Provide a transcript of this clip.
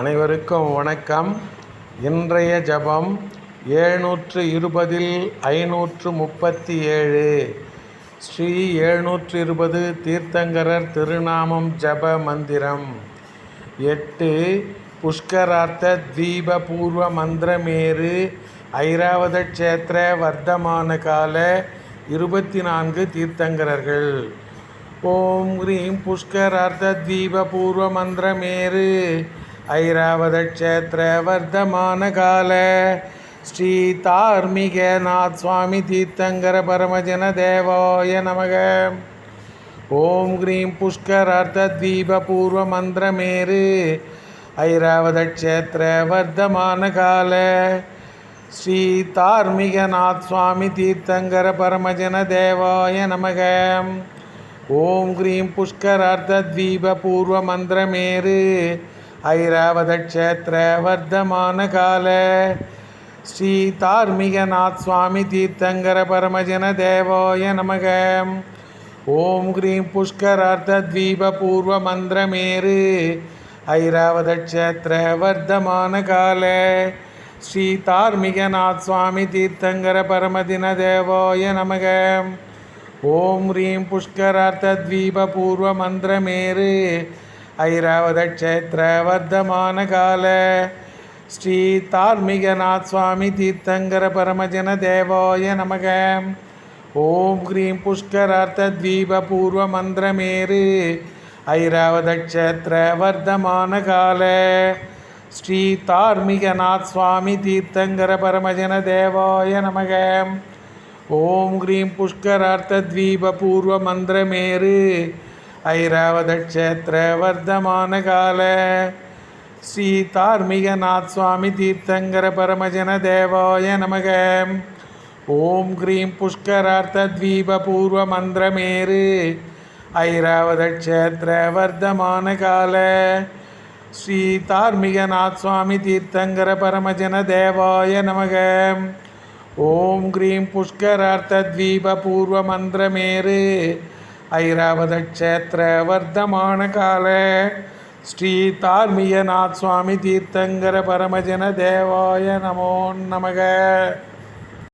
அனைவருக்கும் வணக்கம். இன்றைய ஜபம் ஏழ்நூற்று இருபதில் ஐநூற்று முப்பத்தி ஏழு ஸ்ரீ எழுநூற்று இருபது தீர்த்தங்கரர் திருநாமம் ஜப மந்திரம். எட்டு புஷ்கரார்த்த தீப பூர்வ மந்திரமேரு ஐராவத க்ஷேத்திர வர்த்தமான கால இருபத்தி நான்கு தீர்த்தங்கரர்கள். ஓம் ஹ்ரீம் புஷ்கரார்த்த தீப பூர்வ மந்திரமேறு ஐராவத ஸ்ரீ தார்மிகநாத் சுவாமி தீர்த்தங்கர பரமஜன தேவாய நமக. ஓம் க்ரீம் புஷ்கரார்த்த தீப பூர்வ மந்திரமேரு ஐராவத ஸ்ரீ தார்மிகநாத் சுவாமி தீர்த்தங்கர பரமஜன தேவாய நமக. ஓம் க்ரீம் புஷ்கரார்த்த தீப பூர்வ மந்திரமேரு ஐராவத வர்த்தமான கால ஸ்ரீ தார்மிகநாத் சுவாமி தீர்த்தங்கர பரமஜன தேவோய நமக. ஓம் ஹ்ரீம் புஷ்கரார்த்த தீப பூர்வ மந்திரமேரு ஐராவத வர்த்தமான கால ஸ்ரீ தார்மிகநாத் சுவாமி தீர்த்தங்கர பரமதின தேவோய நமக. ஓம் ஹ்ரீம் புஷ்கரார்த்த தீப வர்த்தமான கால ஸ்ரீ தார்மிகநாத் சுவாமி தீர்த்தங்கர பரமஜன தேவாய நமக. ஓம் ஹ்ரீம் புஷ்கரார்த்த தீப பூர்வ மந்திரமேரு ஐராவத வர்த்தமான கால ஸ்ரீ தார்மிகநாத் சுவாமி தீர்த்தங்கர பரமஜன தேவாய நமக. ஓம் ஹ்ரீம் புஷ்கரார்த்த தீப பூர்வ மந்திரமேரு ஐராவத வர்த்தமான கால ஸ்ரீ தார்மிகநாத் சுவாமி தீர்த்தங்கர பரமஜன தேவாய நமக. ஓம் கிரீம் புஷ்கரார்த்த தீப பூர்வ மந்திரமேரு ஐராவத வர்த்தமான கால ஸ்ரீ தார்மிகநாத் சுவாமி தீர்த்தங்கர பரமஜன தேவாய நமக. ஓம் கிரீம் புஷ்கரார்த்த தீப பூர்வ மந்திரமேரு ஐராவத க்ஷேத்திர வர்த்தமான கால ஸ்ரீ தார்மியநாத் சுவாமி தீர்த்தங்கர பரமஜன தேவாய நமோ நமக.